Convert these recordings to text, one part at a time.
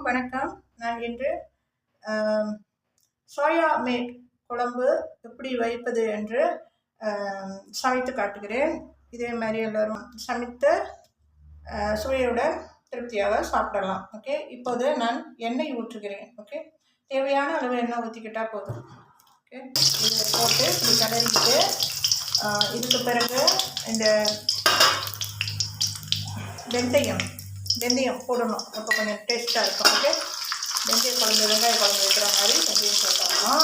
எல்லோருக்கும் வணக்கம். நான் இன்று சோயா மேட் குழம்பு எப்படி வைப்பது என்று சமைத்து காட்டுகிறேன். இதே மாதிரி எல்லோரும் சமைத்து சுவையுடன் திருப்தியாக சாப்பிடலாம். ஓகே? இப்போது நான் எண்ணெய் ஊற்றுகிறேன். ஓகே? தேவையான அளவு எண்ணெய் ஊற்றிக்கிட்டால் போதும். ஓகே? இதை போட்டு இப்படி கலரிக்கிட்டு இதுக்கு பிறகு இந்த வெந்தயம் வெந்தயம் போடணும். அப்போ கொஞ்சம் டேஸ்ட்டாக இருக்கும் ஓகே வெந்தய குழம்பு வெங்காய குழம்பு வைக்கிற மாதிரி வெந்தயம் போட்டோம்னா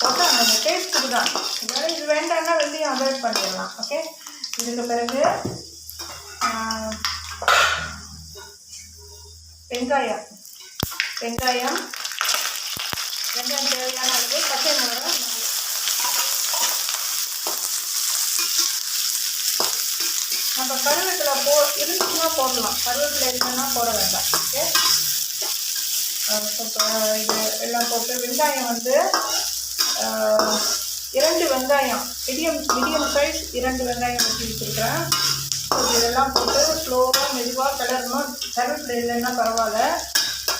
போட்டால் அந்த டேஸ்ட்டுக்கு தான் இதனால இது வேண்டாம்னா வெந்தயம் அவாய்ட் பண்ணிடலாம் ஓகே இதுக்கு பிறகு வெங்காயம். வெங்காயம் வெங்காயம் தேவையான அளவு பச்சை மிளகாய் நம்ம கருவேப்பிலை போ இருந்துச்சுன்னா போடலாம். கருவேப்பிலை இருக்குன்னா போட வேண்டாம். ஓகே இது எல்லாம் போட்டு வெங்காயம் வந்து இரண்டு வெங்காயம் மீடியம் மீடியம் சைஸ் இரண்டு வெங்காயம் வச்சு வச்சுருக்கிறேன். இதெல்லாம் போட்டு ஸ்லோவாக மெதுவாக கிளறணும். கருவேப்பிலை இல்லைன்னா பரவாயில்ல.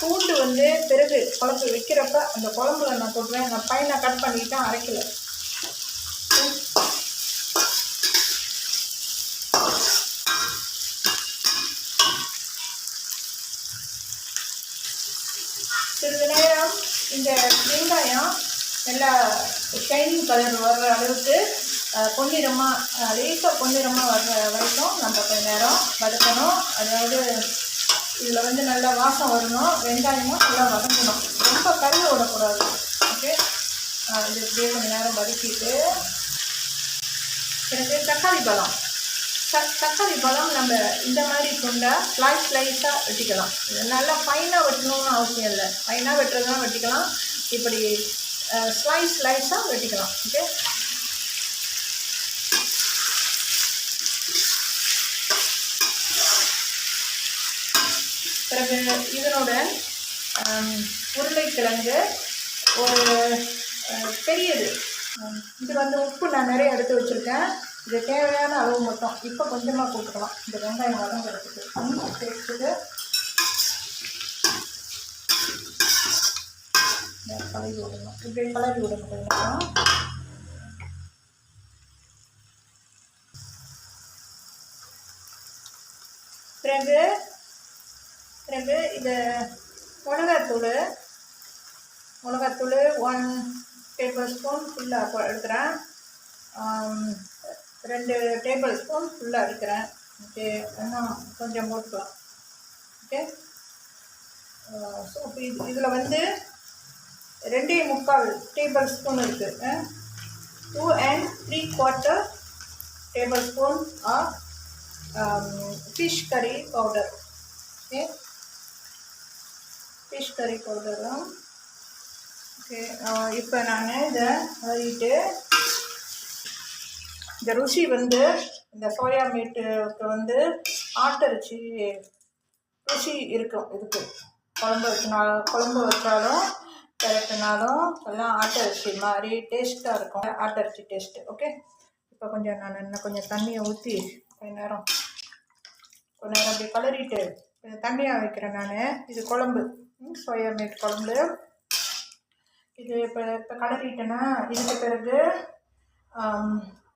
பூண்டு வந்து பிறகு குழம்பு வைக்கிறப்ப அந்த குழம்புல நான் போட்டுருவேன் நான் பையனை கட் பண்ணிக்கிட்டேன் அரைக்கல சிறிது நேரம் இந்த வெங்காயம் நல்லா ஷைனிங் கலர் வர்ற அளவுக்கு பொன்னிறமாக லேசாக பொன்னிறமாக வர்ற வரைக்கும் நம்ம கொஞ்ச நேரம் வதக்கணும். அதாவது இதில் வந்து நல்லா வாசம் வரணும். வெங்காயமும் நல்லா வதங்கணும். ரொம்ப கருக விடக்கூடாது. ஓகே இது இப்படியே கொஞ்சம் நேரம் வதக்கிட்டு எனக்கு தக்காளி பழம். தக்காளி பழம் நம்ம இந்த மாதிரி துண்டா ஸ்லைஸ் ஸ்லைஸாக வெட்டிக்கலாம். நல்லா ஃபைனாக வெட்டணும்னு அவசியம் இல்லை. ஃபைனாக வெட்டுறதுனா வெட்டிக்கலாம். இப்படி ஸ்லைஸ் ஸ்லைஸாக வெட்டிக்கலாம் ஓகே பிறகு இதனோட உருளைக்கிழங்கு ஒரு பெரியது. இது வந்து உப்பு நான் நிறைய எடுத்து வச்சுருக்கேன். இது தேவையான அளவு மட்டும். இப்போ கொஞ்சமாக போட்டுக்கலாம். இந்த வெங்காயம் வதங்குறதுக்கு. டேஸ்ட்டுக்கு கலரி விடணும் இப்படி கலரி விடணும் கொஞ்சம் பிறகு பிறகு இது மிளகாத்தூள் மிளகாத்தூள் ஒன் டேபிள் ஸ்பூன் ஃபுல்லாக எடுக்கிறேன். ரெண்டு டேபிள் ஸ்பூன் ஃபுல்லாக எடுக்கிறேன். ஓகே இன்னும் கொஞ்சம் போட்டுக்கலாம். ஓகே? ஸோ இப்போ இது இதில் வந்து ரெண்டே முக்கால் டேபிள் ஸ்பூன் இருக்குது two and three quarter tablespoon of fish curry powder okay fish curry பவுடரும் ஓகே இப்போ நான் இதை வரிட்டு இந்த ருசி வந்து இந்த சோயா மீட்டுக்கு வந்து ஆட்டரிச்சி ருசி இருக்கும் இதுக்கு. குழம்பு வச்சினாலும் குழம்பு வச்சாலும் பெரட்டினாலும் எல்லாம் ஆட்டரிசி மாதிரி டேஸ்ட்டாக இருக்கும். ஆட்டரிச்சி டேஸ்ட்டு ஓகே இப்போ கொஞ்சம் நான் இன்னும் கொஞ்சம் தண்ணியை ஊற்றி கொஞ்ச நேரம் கொஞ்ச நேரம் அப்படி கலரிட்டு கொஞ்சம் தண்ணியாக வைக்கிறேன் நான். இது குழம்பு. சோயா மீட் குழம்பு. இது இப்போ இப்போ கலரிட்டேன்னா இதுக்கு பிறகு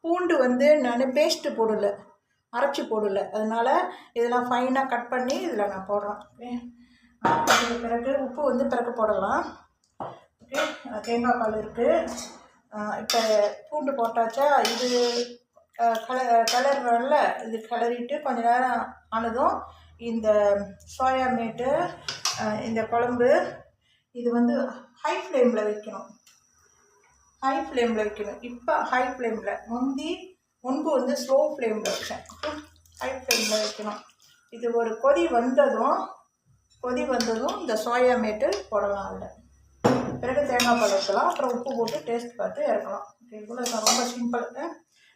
பூண்டு வந்து நான் பேஸ்ட்டு போடல அரைச்சி போடல. அதனால் இதெல்லாம் ஃபைனாக கட் பண்ணி இதில் நான் போடுறேன். அதுக்கு பிறகு உப்பு வந்து பிறகு போடலாம். தேங்காய் பால் இருக்குது இப்போ பூண்டு போட்டாச்சா? இது கல கலர்ல இது கலரிட்டு கொஞ்ச நேரம் ஆனதும் இந்த சோயா மீட்டு இந்த குழம்பு இது வந்து ஹை ஃப்ளேமில் வைக்கணும். ஹை ஃப்ளேமில் வைக்கணும். இப்போ ஹை ஃப்ளேமில் முந்தி முன்பு வந்து ஸ்லோ ஃப்ளேமில் வச்சேன். ஹை ஃப்ளேமில் வைக்கணும். இது ஒரு கொதி வந்ததும் கொதி வந்ததும் இந்த சோயா மேட்டு போடலாம் அதில். பிறகு தேங்காய் பால் வைக்கலாம் அப்புறம் உப்பு போட்டு டேஸ்ட் பார்த்து இறக்கலாம். ஓகே இவ்வளோ ரொம்ப சிம்பிள்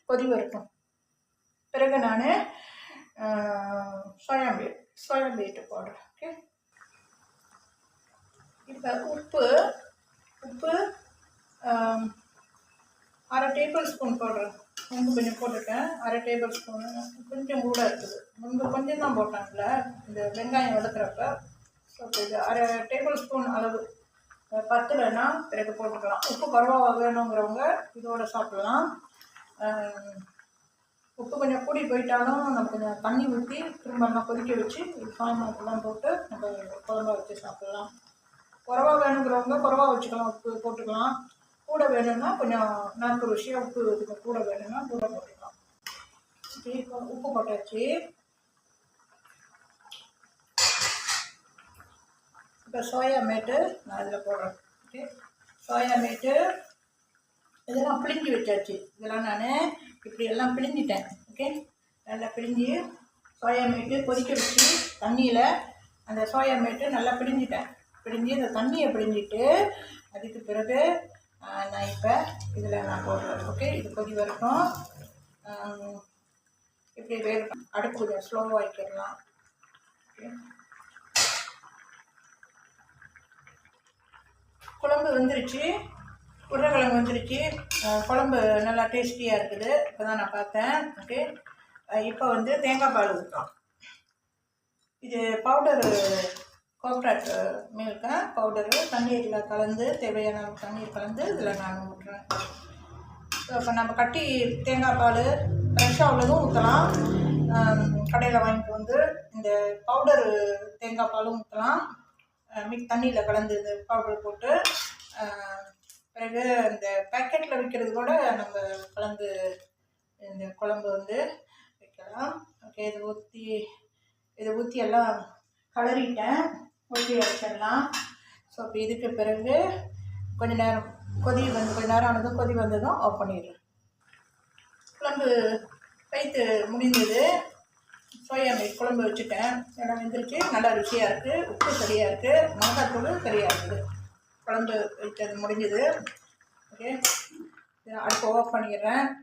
கொதி இருக்கும். பிறகு நான் சோயா மீட் சோயா மீட்டு போடுறேன் ஓகே இப்போ உப்பு உப்பு அரை டேபிள் ஸ்பூன் போடுறேன் முன்பு கொஞ்சம் போட்டிருக்கேன். அரை டேபிள் ஸ்பூனு கொஞ்சம் கூட இருக்குது. முன்பு கொஞ்சம் தான் போட்டாங்கல்ல இந்த வெங்காயம் வளர்க்குறப்ப ஸோ இது அரை டேபிள் ஸ்பூன் அளவு. பத்தலைன்னா பிறகு போட்டுக்கலாம். உப்பு குறவா வேணுங்கிறவங்க இதோட சாப்பிடலாம். உப்பு கொஞ்சம் கூடி போயிட்டாலும் நம்ம கொஞ்சம் தண்ணி ஊற்றி திரும்ப எல்லாம் கொதிக்க வச்சு சாயமாக்கெல்லாம் போட்டு நம்ம குழம்பா வச்சு சாப்பிடலாம். குறவா வேணுங்கிறவங்க குறவா வச்சுக்கலாம் உப்பு போட்டுக்கலாம். கூட வேணும்னா கொஞ்சம் நாக்கு ருசியாக உப்பு இதுக்கு கூட வேணும்னா கூட போட்டுக்கலாம். இப்போ உப்பு போட்டாச்சு. இப்போ சோயா மேட்டு நான் இதில் போடுறேன். ஓகே? சோயா மேட்டு இதெல்லாம் பிழிஞ்சு வச்சாச்சு. இதெல்லாம் நான் இப்படி எல்லாம் பிழிஞ்சிட்டேன். ஓகே? நல்லா பிழிஞ்சு சோயா மீட்டு கொதிக்க வச்சு தண்ணியில் அந்த சோயா மீட்டு நல்லா பிழிஞ்சிட்டேன். பிழிஞ்சு இந்த தண்ணியை பிழிஞ்சிட்டு அதுக்கு பிறகு நான் இப்போ இதில் நான் போடுறேன். ஓகே? இது கொதி வரைக்கும் இப்படி வேறு அடுப்பு கொஞ்சம் ஸ்லோவாக வைக்கிடலாம் ஓகே? குழம்பு வந்துருச்சு. உருளைக்கிழங்கு வந்துருச்சு. குழம்பு நல்லா டேஸ்டியாக இருக்குது. இப்போ தான் நான் பார்த்தேன். ஓகே. இப்போ வந்து தேங்காய் பால் ஊற்றலாம் இது பவுடரு கோக்ராட் மில்க்கு பவுடரு தண்ணீரில் கலந்து தேவையான தண்ணீர் கலந்து இதில் நான் ஊற்றுறேன். இப்போ நம்ம கட்டி தேங்காய் பால் ஃப்ரெஷ்ஷாக உள்ளதும் ஊற்றலாம் கடையில் வாங்கிட்டு வந்து இந்த பவுடரு தேங்காய் பாலும் ஊற்றலாம் மிக் தண்ணியில் கலந்து இந்த பவுடர் போட்டு பிறகு இந்த பேக்கெட்டில் விற்கிறது கூட நம்ம கலந்து இந்த குழம்பு வந்து வைக்கலாம். ஓகே இதை ஊற்றி இதை ஊற்றி எல்லாம் கலரிட்டேன் ஊற்றி வச்சிடலாம். ஸோ இப்போ இதுக்கு பிறகு கொஞ்ச நேரம் கொதி வந்து கொஞ்ச நேரம் ஆனதும் கொதி வந்ததும் ஆஃப் பண்ணிடுறேன். குழம்பு வைத்து முடிந்தது. சோயா மீட் குழம்பு வச்சுட்டேன். எல்லாம் வெந்துருச்சு நல்லா ருசியாக இருக்குது உப்பு சரியாக இருக்குது மிளகாத்தூள் சரியாக இருக்குது. குழம்பு வைத்தது முடிஞ்சது. ஓகே. அடுப்பு ஆஃப் பண்ணிடுறேன்.